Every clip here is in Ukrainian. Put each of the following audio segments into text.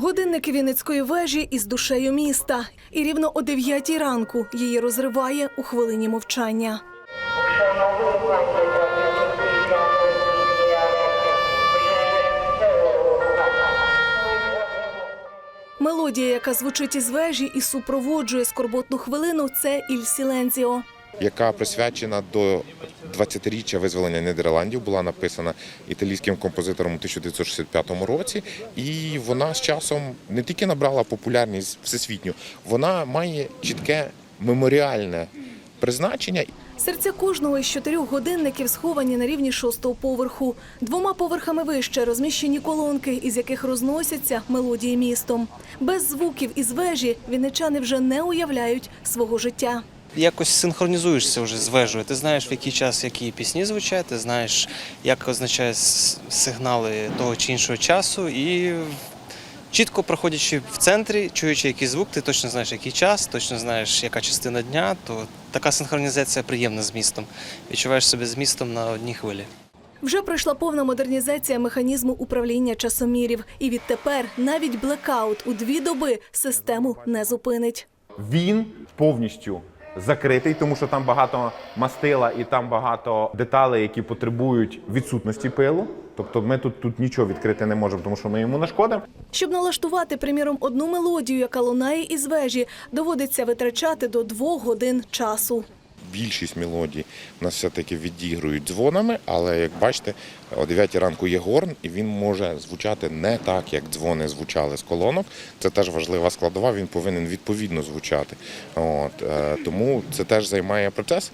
Годинники Вінницької вежі із душею міста. І рівно о 9 ранку її розриває у хвилині мовчання. Мелодія, яка звучить із вежі і супроводжує скорботну хвилину, це Іль Сілензіо. Яка присвячена до 20-річчя визволення Нідерландів, була написана італійським композитором у 1965 році, і вона з часом не тільки набрала популярність всесвітню, вона має чітке меморіальне призначення. Серця кожного із чотирьох годинників сховані на рівні шостого поверху. Двома поверхами вище розміщені колонки, із яких розносяться мелодії містом. Без звуків із вежі вінничани вже не уявляють свого життя. Якось синхронізуєшся вже з вежею. Ти знаєш, в який час які пісні звучать, ти знаєш, як означають с- сигнали того чи іншого часу. І чітко проходячи в центрі, чуючи який звук, ти точно знаєш, який час, точно знаєш, яка частина дня, то така синхронізація приємна з містом. Відчуваєш себе з містом на одній хвилі. Вже пройшла повна модернізація механізму управління часомірів, і відтепер навіть блекаут у дві доби систему не зупинить. Він повністю закритий, тому що там багато мастила і там багато деталей, які потребують відсутності пилу. Тобто ми тут, тут нічого відкрити не можемо, тому що ми йому нашкодимо. Щоб налаштувати, приміром, одну мелодію, яка лунає із вежі, доводиться витрачати до двох годин часу. Більшість мелодій нас все-таки відігрують дзвонами, але як бачите, о 9 ранку є горн, і він може звучати не так, як дзвони звучали з колонок. Це теж важлива складова, він повинен відповідно звучати. От, е, тому це теж займає процес.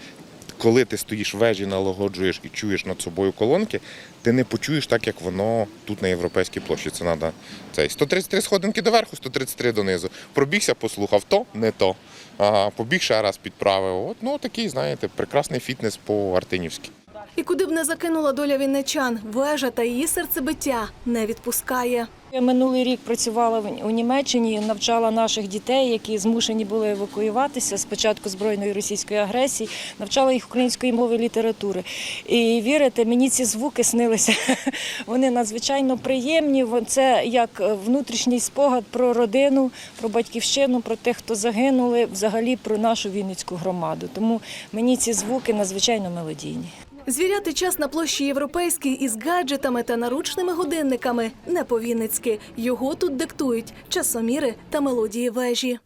Коли ти стоїш в вежі, налагоджуєш і чуєш над собою колонки, ти не почуєш так, як воно тут на європейській площі. Це треба цей 133 сходинки доверху, 133 донизу. Пробігся, послухав то, не то. А, побіг ще раз підправив. От ну такий, знаєте, прекрасний фітнес по Артинівськи. І куди б не закинула доля вінничан, вежа та її серцебиття не відпускає. Я минулий рік працювала у Німеччині, навчала наших дітей, які змушені були евакуюватися з початку збройної російської агресії, навчала їх української мови літератури. І вірите, мені ці звуки снилися. Вони надзвичайно приємні. Це як внутрішній спогад про родину, про батьківщину, про тих, хто загинули, взагалі про нашу Вінницьку громаду. Тому мені ці звуки надзвичайно мелодійні. Звіряти час на площі Європейській із гаджетами та наручними годинниками не по-вінницьки. Його тут диктують часоміри та мелодії вежі.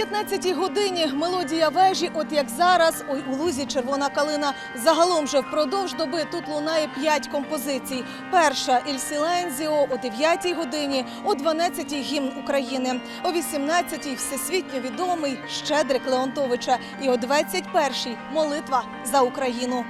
О 15-й годині мелодія вежі, от як зараз, ой, у лузі червона калина. Загалом же впродовж доби тут лунає п'ять композицій. Перша Іль Сілензіо о 9-й годині, о 12-й гімн України, о 18-й всесвітньо відомий Щедрик Леонтовича і о 21-й молитва за Україну.